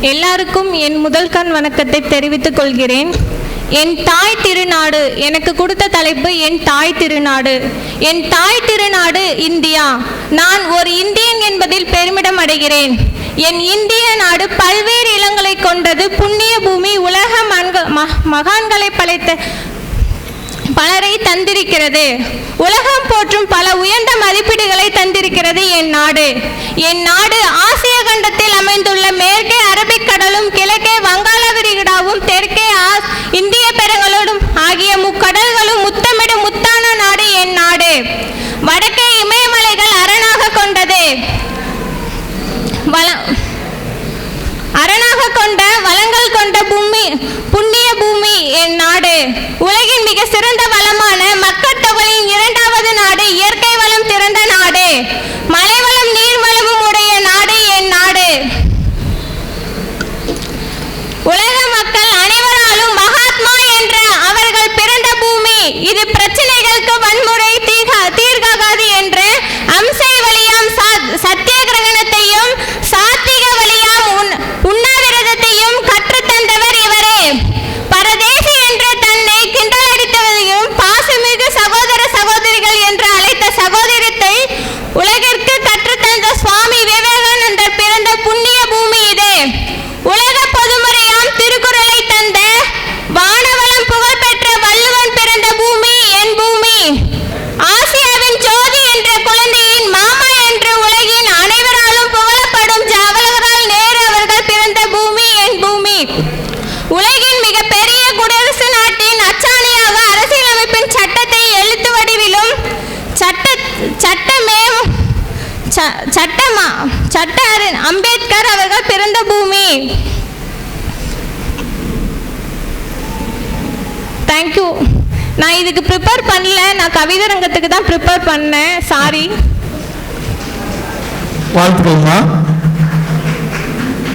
எல்லாருக்கும் என் முதல் கண் வணக்கத்தை தெரிவித்துக் கொள்கிறேன். என் தாய் திருநாடு எனக்கு கொடுத்த தலைப்பு என் தாய் திருநாடு. என் தாய் திருநாடு இந்தியா. நான் ஒரு இந்தியன் என்பதில் பெருமிடம் அடைகிறேன். என் இந்திய நாடு பல்வேறு இளங்களை கொண்டது புண்ணிய பூமி உலக மன்க ம- மகான்களை படைத்த பலரை தந்திருக்கிறது. உலகம் போற்றும் பல உயர்ந்த மதிப்பீடுகளை தந்திருக்கிறது என் நாடு. என் நாடு கொண்ட வளங்கள் கொண்ட பூமி புண்ணிய பூமி என் நாடு. உலகின் மிக சிறந்த வளமான மக்கள் தொகையின் இரண்டாவது நாடு இயற்கை வளம் திறந்த நாடு. மலைவளம் நீர்வளமும் உடைய நாடு என் நாடு. உலக மக்கள் அனைவராலும் மகாத்மா என்ற அவர்கள் பிறந்த பூமி இது சட்டமே ச- சட்டமா சட்ட அறி- அம்பேத்கர் அவர்கள் பிறந்த பூமி. தேங்க்யூ நான் இதுக்கு ப்ரிப்பேர் பண்ணல. நான் கவிதை ரங்கத்துக்கு தான் ப்ரிப்பேர் பண்ணேன். சாரி வாழ்த்துக்கள்மா.